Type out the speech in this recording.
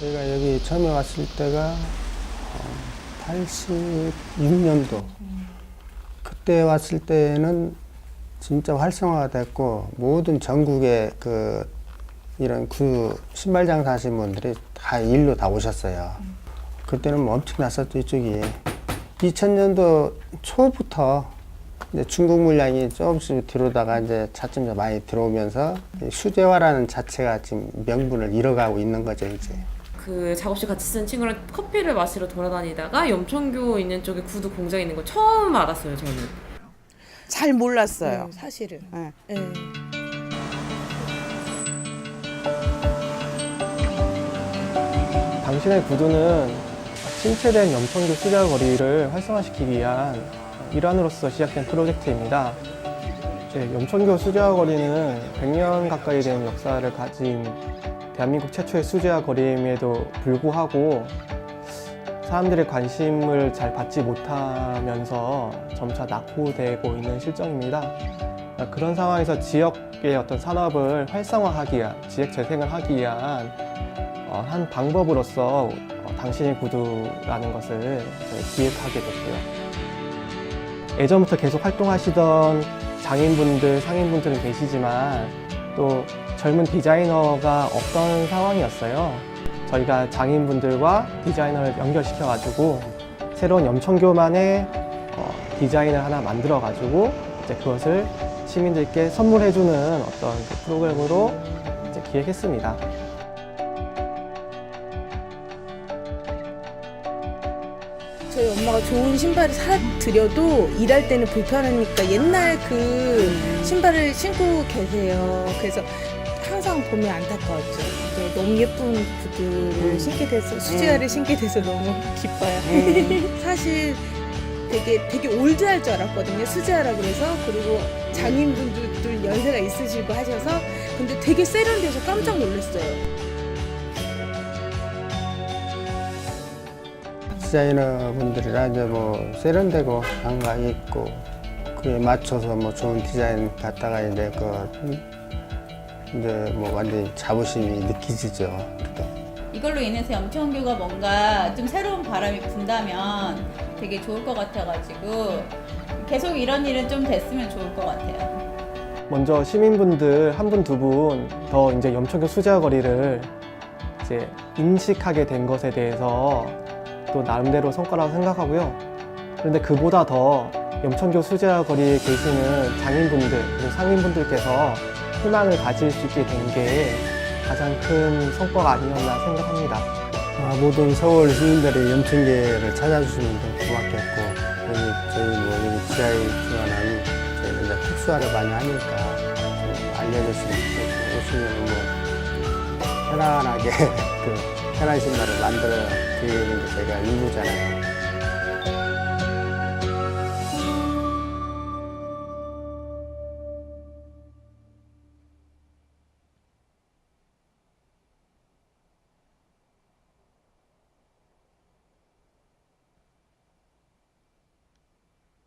저희가 여기 처음에 왔을 때가 86년도 그때 왔을 때는 진짜 활성화가 됐고 모든 전국의 그 이런 구 신발 장사하신 분들이 다 일로 다 오셨어요. 그때는 뭐 엄청 났었죠 이쪽이. 2000년도 초부터 이제 중국 물량이 조금씩 들어오다가 이제 차츰 더 많이 들어오면서 이 수제화라는 자체가 지금 명분을 잃어가고 있는 거죠 이제. 그 작업실 같이 쓴 친구랑 커피를 마시러 돌아다니다가 염천교 있는 쪽에 구두 공장 있는 거 처음 알았어요 저는. 잘 몰랐어요. 네, 사실은. 네. 예. 당신의 구두는 침체된 염천교 수자 거리를 활성화시키기 위한 일환으로서 시작된 프로젝트입니다. 네, 염천교 수제화 거리는 100년 가까이 된 역사를 가진 대한민국 최초의 수제화 거리임에도 불구하고 사람들의 관심을 잘 받지 못하면서 점차 낙후되고 있는 실정입니다. 그런 상황에서 지역의 어떤 산업을 활성화하기 위한, 지역 재생을 하기 위한 어, 한 방법으로서 어, 당신의 구두라는 것을 기획하게 됐고요. 예전부터 계속 활동하시던 장인분들, 상인분들은 계시지만 또 젊은 디자이너가 없던 상황이었어요. 저희가 장인분들과 디자이너를 연결시켜가지고 새로운 염천교만의 어, 디자인을 하나 만들어가지고 이제 그것을 시민들께 선물해주는 어떤 그 프로그램으로 이제 기획했습니다. 저희 엄마가 좋은 신발을 사드려도 일할 때는 불편하니까 옛날 그 신발을 신고 계세요. 그래서 항상 보면 안타까웠죠. 이제 너무 예쁜 구두를 신게 돼서 수제화를 신게 돼서 너무 기뻐요. 사실 되게 되게 올드할 줄 알았거든요. 수제화라 그래서 그리고 장인분들도 연세가 있으시고 하셔서 근데 되게 세련돼서 깜짝 놀랐어요. 디자이너 분들이라 이제 뭐 세련되고 감각 있고 그에 맞춰서 뭐 좋은 디자인 갖다가 이제 그 이제 뭐 완전히 자부심이 느끼지죠. 또. 이걸로 인해서 염천교가 뭔가 좀 새로운 바람이 분다면 되게 좋을 것 같아가지고 계속 이런 일은 좀 됐으면 좋을 것 같아요. 먼저 시민분들 한 분 두 분 더 이제 염천교 수제화 거리를 이제 인식하게 된 것에 대해서 또 나름대로 성과라고 생각하고요. 그런데 그보다 더 염천교 수제화 거리에 계시는 장인분들 그리고 상인분들께서 희망을 가질 수 있게 된 게 가장 큰 성과가 아니었나 생각합니다. 아, 모든 서울 시민들이 염천계를 찾아주시면 더 고맙겠고 여기 저희 뭐 여기 지하에 저희는 이제 특수화를 많이 하니까 좀 알려줬으면 좋겠고 오시면 뭐 편안하게 그 편한 신발을 만들어 드리는 게 저희가 임무잖아요.